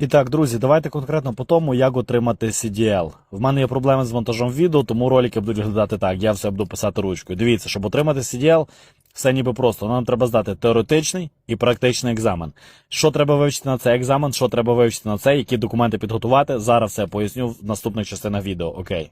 І так, друзі, давайте конкретно по тому, як отримати CDL. В мене є проблеми з монтажом відео, тому ролики будуть виглядати так. Я все буду писати ручкою. Дивіться, щоб отримати CDL, все ніби просто. Нам треба здати теоретичний і практичний екзамен. Що треба вивчити на цей екзамен, що треба вивчити на цей, які документи підготувати. Зараз все поясню в наступних частинах відео. Окей.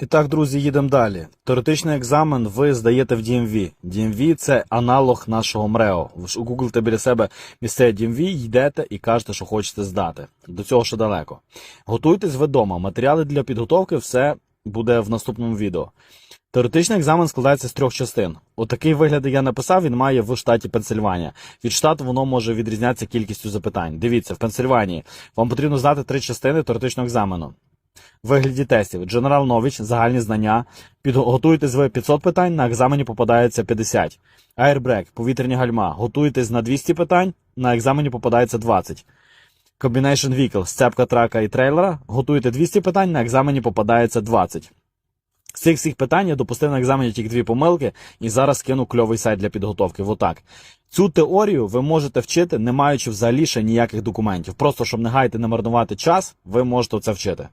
І так, друзі, їдемо далі. Теоретичний екзамен ви здаєте в DMV. DMV – це аналог нашого МРЕО. Ви ж гуглите біля себе місце DMV, йдете і кажете, що хочете здати. До цього ще далеко. Готуйтесь ви вдома. Матеріали для підготовки все буде в наступному відео. Теоретичний екзамен складається з трьох частин. Отакий вигляд я написав, він має в штаті Пенсильванія. Від штату воно може відрізнятися кількістю запитань. Дивіться, в Пенсильванії вам потрібно знати три частини теоретичного екзамену вигляді тестів. General Knowledge, загальні знання. Підготуєтесь ви 500 питань, на екзамені попадається 50. Airbreak, повітряні гальма. Готуєтесь на 200 питань, на екзамені попадається 20. Combination Vehicle, сцепка трака і трейлера. Готуєте 200 питань, на екзамені попадається 20. З цих всіх питань я допустив на екзамені тільки дві помилки, і зараз кину кльовий сайт для підготовки. Отак. Цю теорію ви можете вчити, не маючи взагалі ще ніяких документів. Просто щоб не гаяти, не марнувати час, ви можете це вчити.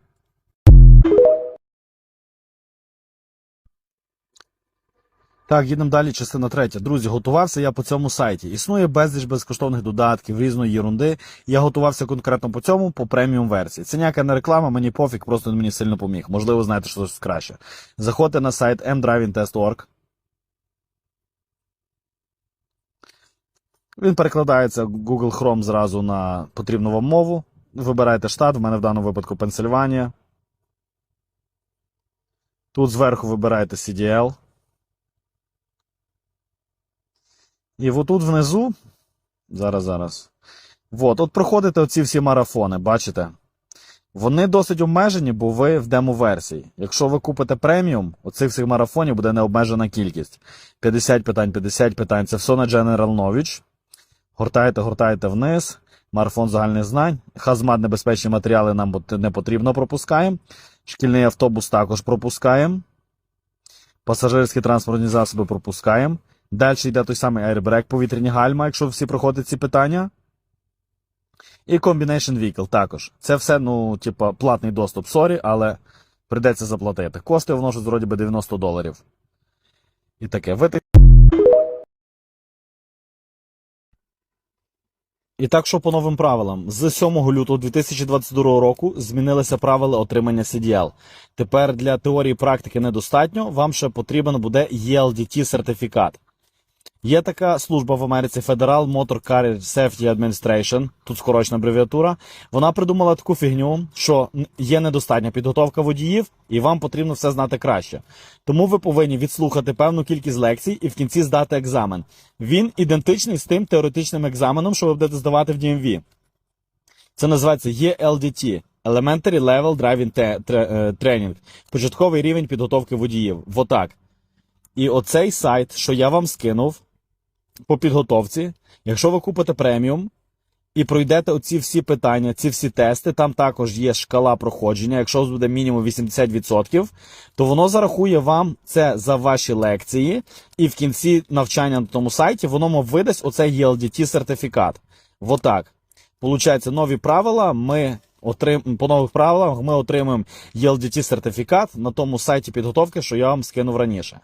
Так, їдемо далі, частина третя. Друзі, готувався я по цьому сайті. Існує безліч безкоштовних додатків, різної єрунди. Я готувався конкретно по цьому, по преміум версії. Це ніяка не реклама, мені пофіг, просто мені сильно поміг. Можливо, знаєте щось краще. Заходьте на сайт mdrivingtest.org. Він перекладається Google Chrome зразу на потрібну вам мову. Вибирайте штат, в мене в даному випадку Пенсильванія. Тут зверху вибираєте CDL. І отут внизу. Зараз, зараз. От, от проходите оці всі марафони, бачите? Вони досить обмежені, бо ви в демо-версії. Якщо ви купите преміум, оцих всіх марафонів буде необмежена кількість. 50 питань, 50 питань. Це все на General Knowledge. Гортаєте, гортаєте вниз. Марафон загальних знань. Хазмат небезпечні матеріали нам не потрібно пропускаємо. Шкільний автобус також пропускаємо. Пасажирські транспортні засоби пропускаємо. Далі йде той самий airbreak, повітряні гальма, якщо всі проходять ці питання. І Combination Vehicle також. Це все, ну, типа, платний доступ, сорі, але прийдеться заплатити. Коштує воно ж вроді би 90 доларів. І таке. Ви І так, що по новим правилам, з 7 лютого 2022 року змінилися правила отримання CDL. Тепер для теорії практики недостатньо, вам ще потрібен буде ELDT сертифікат. Є така служба в Америці Federal Motor Carrier Safety Administration, тут скорочена абревіатура. Вона придумала таку фігню, що є недостатня підготовка водіїв, і вам потрібно все знати краще. Тому ви повинні відслухати певну кількість лекцій і в кінці здати екзамен. Він ідентичний з тим теоретичним екзаменом, що ви будете здавати в DMV. Це називається ELDT – Elementary Level Driving е, Training. Початковий рівень підготовки водіїв. Отак. І оцей сайт, що я вам скинув по підготовці, якщо ви купите преміум і пройдете оці всі питання, ці всі тести, там також є шкала проходження. Якщо у вас буде мінімум 80%, то воно зарахує вам це за ваші лекції, і в кінці навчання на тому сайті воно вам видасть оцей ELDT сертифікат. Отак. Получається, нові правила. Ми отрим... по нових правилах ми отримуємо ELDT сертифікат на тому сайті підготовки, що я вам скинув раніше.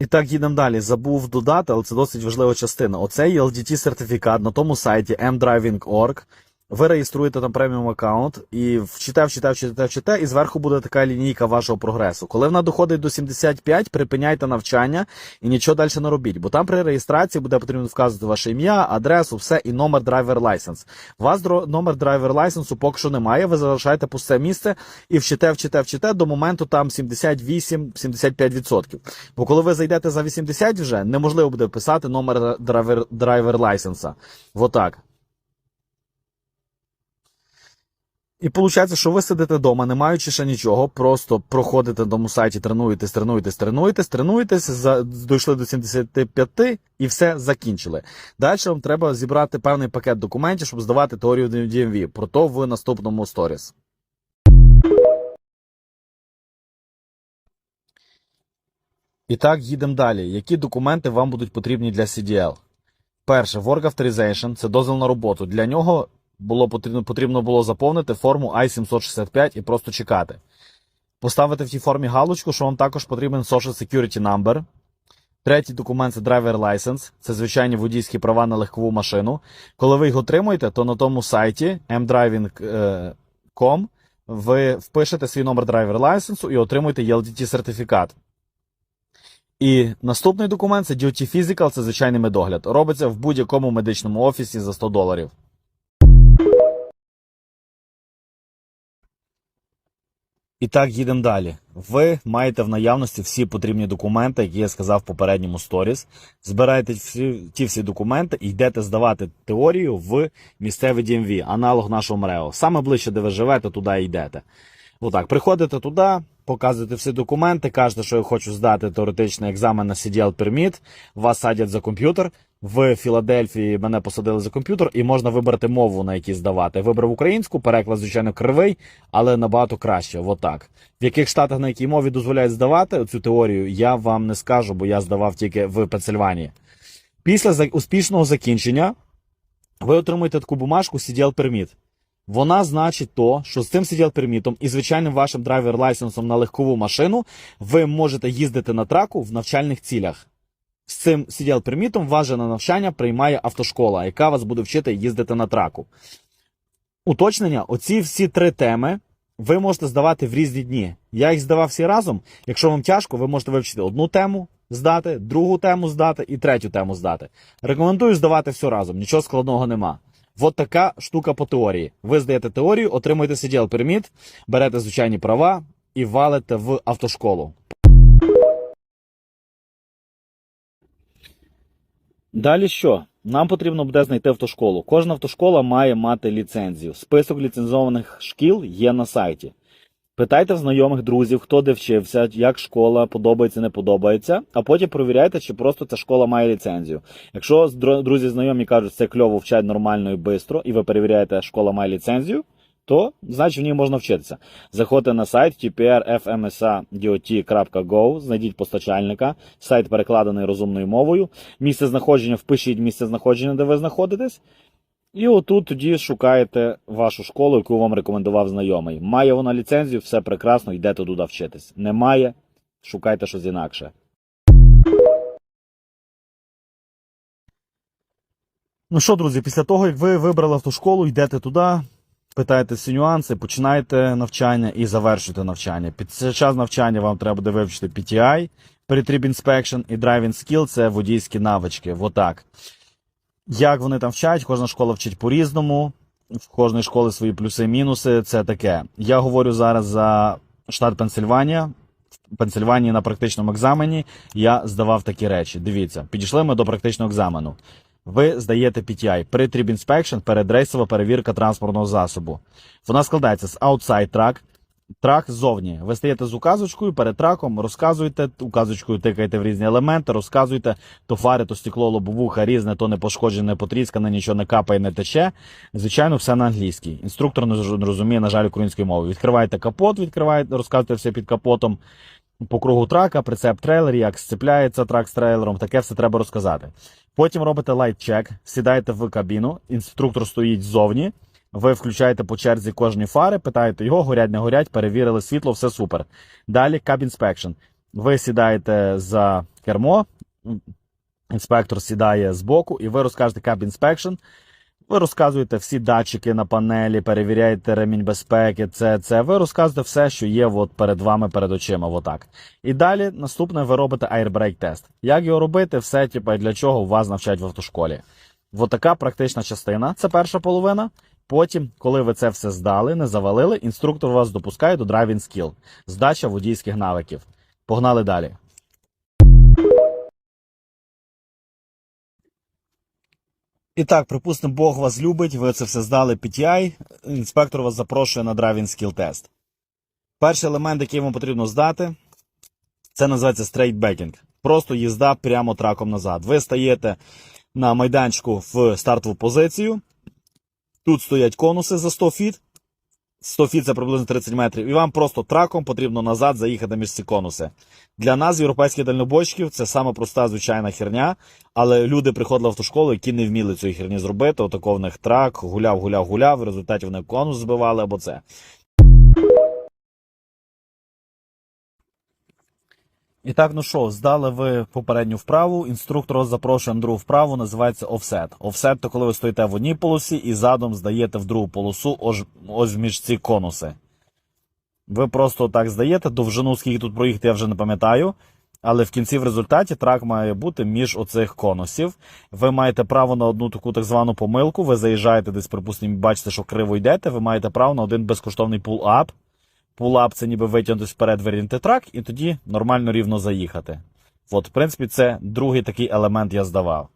І так, їдемо далі. Забув додати, але це досить важлива частина. Оцей LDT сертифікат на тому сайті mdriving.org. Ви реєструєте там преміум аккаунт і вчите, вчите, вчите, вчите, і зверху буде така лінійка вашого прогресу. Коли вона доходить до 75, припиняйте навчання і нічого далі не робіть, бо там при реєстрації буде потрібно вказувати ваше ім'я, адресу, все і номер драйвер лайсенс. У вас номер драйвер лайсенсу поки що немає, ви залишаєте пусте місце і вчите, вчите, вчите до моменту там 78-75%. Бо коли ви зайдете за 80 вже, неможливо буде писати номер драйвер, драйвер лайсенса. Отак. І виходить, що ви сидите вдома, не маючи ще нічого, просто проходите тому сайті, тренуєтесь, тренуєтесь, тренуєтесь, тренуєтесь, за, дійшли до 75 і все закінчили. Далі вам треба зібрати певний пакет документів, щоб здавати теорію DMV. Про то в наступному сторіс. І так, їдемо далі. Які документи вам будуть потрібні для CDL? Перше, Work Authorization – це дозвіл на роботу. Для нього було потрібно, потрібно було заповнити форму I-765 і просто чекати. Поставити в тій формі галочку, що вам також потрібен Social Security Number. Третій документ це Driver License, це звичайні водійські права на легкову машину. Коли ви їх отримуєте, то на тому сайті mdriving.com ви впишете свій номер Driver License і отримуєте ELDT сертифікат. І наступний документ це Duty Physical, це звичайний медогляд. Робиться в будь-якому медичному офісі за 100 доларів. І так, їдемо далі. Ви маєте в наявності всі потрібні документи, які я сказав в попередньому сторіс. Збираєте всі, ті всі документи і йдете здавати теорію в місцевий DMV, аналог нашого МРЕО. Саме ближче, де ви живете, туди йдете. Отак, приходите туди, показуєте всі документи, кажете, що я хочу здати теоретичний екзамен на CDL Permit, вас садять за комп'ютер. В Філадельфії мене посадили за комп'ютер, і можна вибрати мову, на якій здавати. Вибрав українську, переклад, звичайно, кривий, але набагато краще. Отак. В яких штатах на якій мові дозволяють здавати цю теорію, я вам не скажу, бо я здавав тільки в Пенсильванії. Після успішного закінчення ви отримуєте таку бумажку CDL Permit. Вона значить то, що з цим CDL пермітом і звичайним вашим драйвер лайсенсом на легкову машину ви можете їздити на траку в навчальних цілях. З цим CDL пермітом вас на навчання приймає автошкола, яка вас буде вчити їздити на траку. Уточнення: оці всі три теми ви можете здавати в різні дні. Я їх здавав всі разом. Якщо вам тяжко, ви можете вивчити одну тему, здати, другу тему здати і третю тему здати. Рекомендую здавати все разом, нічого складного нема. От така штука по теорії. Ви здаєте теорію, отримуєте CDL перміт, берете звичайні права і валите в автошколу. Далі що? Нам потрібно буде знайти автошколу. Кожна автошкола має мати ліцензію. Список ліцензованих шкіл є на сайті. Питайте в знайомих друзів, хто де вчився, як школа подобається, не подобається, а потім перевіряйте, чи просто ця школа має ліцензію. Якщо друзі знайомі кажуть, це кльово вчать нормально і швидко, і ви перевіряєте, школа має ліцензію, то значить в ній можна вчитися. Заходьте на сайт tprfmsadot.go, знайдіть постачальника, сайт перекладений розумною мовою. Місце знаходження, впишіть місце знаходження, де ви знаходитесь. І отут тоді шукаєте вашу школу, яку вам рекомендував знайомий. Має вона ліцензію, все прекрасно, йдете туди вчитись. Немає, шукайте щось інакше. Ну що, друзі, після того, як ви вибрали автошколу, йдете туди, питаєте всі нюанси, починаєте навчання і завершуєте навчання. Під час навчання вам треба буде вивчити PTI, Pre-Trip Inspection і Driving Skill – це водійські навички. Отак. Як вони там вчать, кожна школа вчить по-різному, в кожної школи свої плюси і мінуси. Це таке. Я говорю зараз за штат Пенсильванія. В Пенсильванії на практичному екзамені я здавав такі речі. Дивіться, підійшли ми до практичного екзамену. Ви здаєте PTI, Pre-Trip Inspection, передрейсова перевірка транспортного засобу. Вона складається з outside track, трак ззовні. Ви стаєте з указочкою перед траком, розказуєте, указочкою тикаєте в різні елементи, розказуєте, то фари, то стекло, лобовуха різне, то не пошкоджене, не потріскане, нічого не капає, не тече. Звичайно, все на англійській. Інструктор не розуміє, на жаль, української мови. Відкриваєте капот, відкриваєте, розказуєте все під капотом. По кругу трака, прицеп трейлер, як сцепляється трак з трейлером, таке все треба розказати. Потім робите лайт-чек, сідаєте в кабіну, інструктор стоїть ззовні, ви включаєте по черзі кожні фари, питаєте його, горять, не горять, перевірили світло, все супер. Далі Cab Inspection. Ви сідаєте за кермо, інспектор сідає збоку, і ви розкажете Cab Inspection. Ви розказуєте всі датчики на панелі, перевіряєте ремінь безпеки, це, це. Ви розказуєте все, що є от перед вами, перед очима. Отак. І далі наступне ви робите airbrakes тест. Як його робити, все, типу, і для чого вас навчають в автошколі. От така практична частина. Це перша половина. Потім, коли ви це все здали, не завалили, інструктор вас допускає до driving skill. Здача водійських навиків. Погнали далі. І так, припустимо, Бог вас любить, ви це все здали PTI, інспектор вас запрошує на driving skill тест. Перший елемент, який вам потрібно здати, це називається straight backing. Просто їзда прямо траком назад. Ви стаєте на майданчику в стартову позицію. Тут стоять конуси за 100 фіт. 100 фіт це приблизно 30 метрів, і вам просто траком потрібно назад заїхати між ці конуси. Для нас, європейських дальнобойщиків, це саме проста звичайна херня, але люди приходили в автошколу, які не вміли цієї херні зробити. Отако в них трак, гуляв, гуляв, гуляв, в результаті вони конус збивали або це. І так, ну що, здали ви попередню вправу. Інструктор запрошує на другу вправу, називається офсет. Офсет то коли ви стоїте в одній полосі і задом здаєте в другу полосу ось, ось між ці конуси. Ви просто так здаєте, довжину, скільки тут проїхати, я вже не пам'ятаю. Але в кінці в результаті трак має бути між оцих конусів. Ви маєте право на одну таку так звану помилку. Ви заїжджаєте десь, припустимо, бачите, що криво йдете. Ви маєте право на один безкоштовний пул-ап. Пул-ап ніби витягнутися вперед, вирівняти трак, і тоді нормально рівно заїхати. От, в принципі, це другий такий елемент я здавав.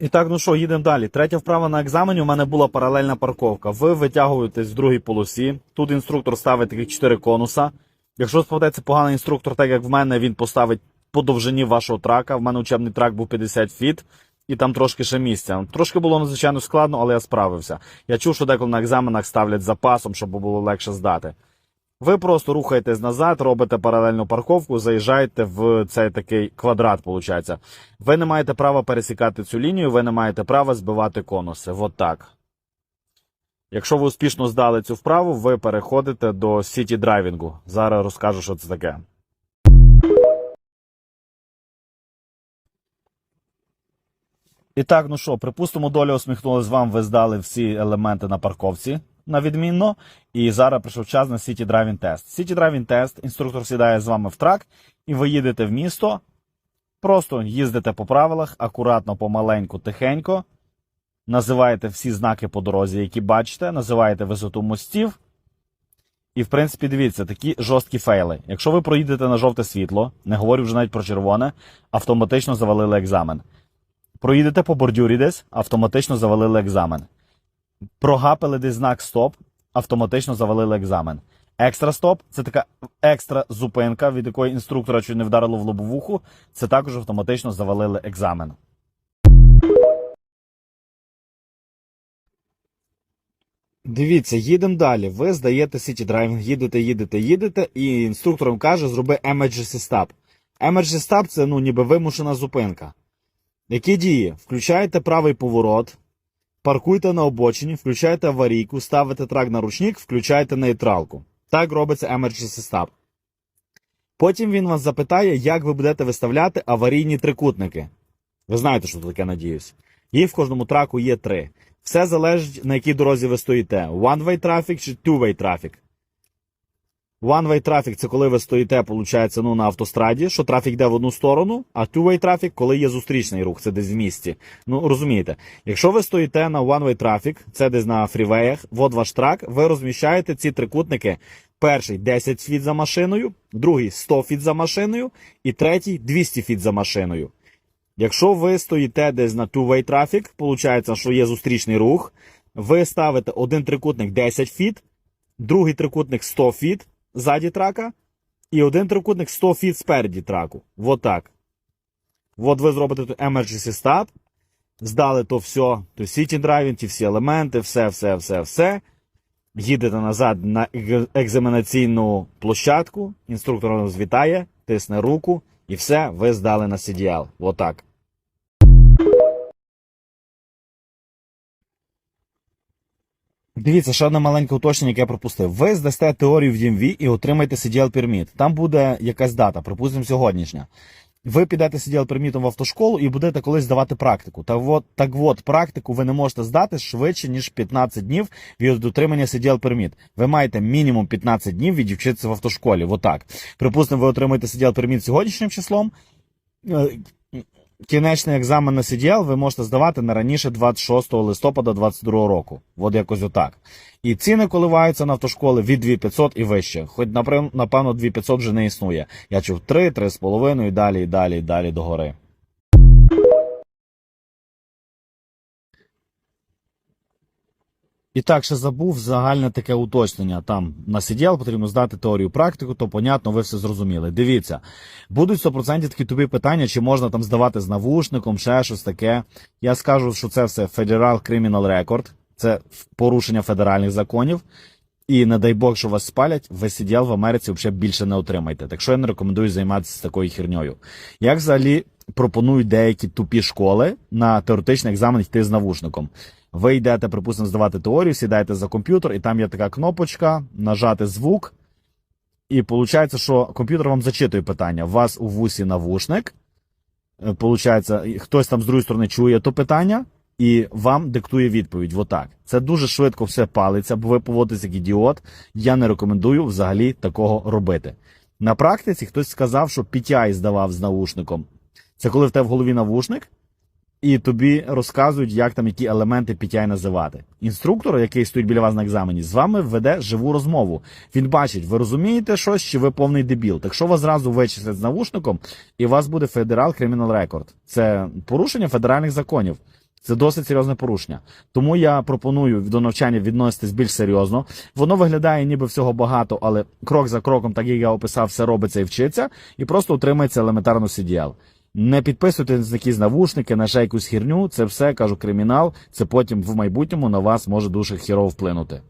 І так, ну що, їдемо далі. Третя вправа на екзамені у мене була паралельна парковка. Ви витягуєтесь в другій полосі. Тут інструктор ставить таких 4 конуса. Якщо спадеться поганий інструктор, так як в мене, він поставить по довжині вашого трака. В мене учебний трак був 50 фіт, і там трошки ще місця. Трошки було надзвичайно складно, але я справився. Я чув, що деколи на екзаменах ставлять запасом, щоб було легше здати. Ви просто рухаєтесь назад, робите паралельну парковку, заїжджаєте в цей такий квадрат, виходить. Ви не маєте права пересікати цю лінію, ви не маєте права збивати конуси. От так. Якщо ви успішно здали цю вправу, ви переходите до сіті драйвінгу. Зараз розкажу, що це таке. І так, ну що, припустимо, доля усміхнулась вам, ви здали всі елементи на парковці на відмінно. І зараз прийшов час на City Driving Test. City Driving Test, інструктор сідає з вами в трак, і ви їдете в місто, просто їздите по правилах, акуратно, помаленьку, тихенько, називаєте всі знаки по дорозі, які бачите, називаєте висоту мостів. І, в принципі, дивіться, такі жорсткі фейли. Якщо ви проїдете на жовте світло, не говорю вже навіть про червоне, автоматично завалили екзамен. Проїдете по бордюрі десь, автоматично завалили екзамен. Прогапили десь знак стоп, автоматично завалили екзамен. Екстра стоп це така екстра зупинка, від якої інструктора чуть не вдарило в лобовуху. Це також автоматично завалили екзамен. Дивіться, їдемо далі. Ви здаєте City Driving, їдете, їдете, їдете, і інструктор вам каже, зроби emergency stop. Emergency stop – це ну, ніби вимушена зупинка. Які дії? Включаєте правий поворот, паркуйте на обочині, включаєте аварійку, ставите трак на ручник, включаєте нейтралку. Так робиться emergency stop. Потім він вас запитає, як ви будете виставляти аварійні трикутники. Ви знаєте, що таке, надіюсь. Їх в кожному траку є три. Все залежить, на якій дорозі ви стоїте: one-way трафік чи two-way трафік. One-way трафік це коли ви стоїте, виходить, ну, на автостраді, що трафік йде в одну сторону, а two-way трафік, коли є зустрічний рух, це десь в місті. Ну, розумієте, якщо ви стоїте на one-way трафік, це десь на фрівеях, от ваш трак, ви розміщаєте ці трикутники. Перший 10 фіт за машиною, другий 100 фіт за машиною, і третій 200 фіт за машиною. Якщо ви стоїте десь на two-way трафік, виходить, що є зустрічний рух, ви ставите один трикутник 10 фіт, другий трикутник 100 фіт ззаді трака, і один трикутник 100 фіт спереді траку. Вот так. От ви зробите тут emergency stop, здали то все, то City Driving, ті всі елементи, все, все, все, все. Їдете назад на екзаменаційну площадку, інструктор вас вітає, тисне руку, і все, ви здали на CDL. Отак. Дивіться, ще одне маленьке уточнення, яке я пропустив. Ви здасте теорію в DMV і отримаєте CDL перміт. Там буде якась дата, припустимо, сьогоднішня. Ви підете CDL пермітом в автошколу і будете колись здавати практику. Так от, так от, практику ви не можете здати швидше, ніж 15 днів від отримання CDL перміт. Ви маєте мінімум 15 днів відівчитися в автошколі. Отак. Припустимо, ви отримаєте CDL перміт сьогоднішнім числом. Кінечний екзамен на CDL ви можете здавати не раніше 26 листопада 2022 року. От якось отак. І ціни коливаються на автошколи від 2500 і вище. Хоч напевно 2500 вже не існує. Я чув 3, 3,5 і далі, і далі, і далі догори. І так, ще забув загальне таке уточнення. Там на CDL потрібно здати теорію практику, то понятно, ви все зрозуміли. Дивіться, будуть 100% такі тобі питання, чи можна там здавати з навушником, ще щось таке. Я скажу, що це все Federal Criminal Record, це порушення федеральних законів. І не дай Бог, що вас спалять, ви CDL в Америці взагалі більше не отримаєте. Так що я не рекомендую займатися такою херньою. Як взагалі пропонують деякі тупі школи на теоретичний екзамен йти з навушником? Ви йдете, припустимо, здавати теорію, сідаєте за комп'ютер, і там є така кнопочка, нажати звук. І виходить, що комп'ютер вам зачитує питання. У вас у вусі навушник. Е, Получається, хтось там з другої сторони чує то питання, і вам диктує відповідь. Отак. Це дуже швидко все палиться, бо ви поводитесь як ідіот. Я не рекомендую взагалі такого робити. На практиці хтось сказав, що PTI здавав з навушником. Це коли в тебе в голові навушник, і тобі розказують, як там які елементи PTI називати. Інструктор, який стоїть біля вас на екзамені, з вами веде живу розмову. Він бачить, ви розумієте щось, чи ви повний дебіл. Так що вас зразу вичислять з навушником, і у вас буде Federal Criminal Record. Це порушення федеральних законів. Це досить серйозне порушення. Тому я пропоную до навчання відноситись більш серйозно. Воно виглядає ніби всього багато, але крок за кроком, так як я описав, все робиться і вчиться, і просто утримається елементарно CDL. Не підписуйте на якісь навушники, на ще якусь херню. Це все кажу кримінал. Це потім в майбутньому на вас може дуже хіро вплинути.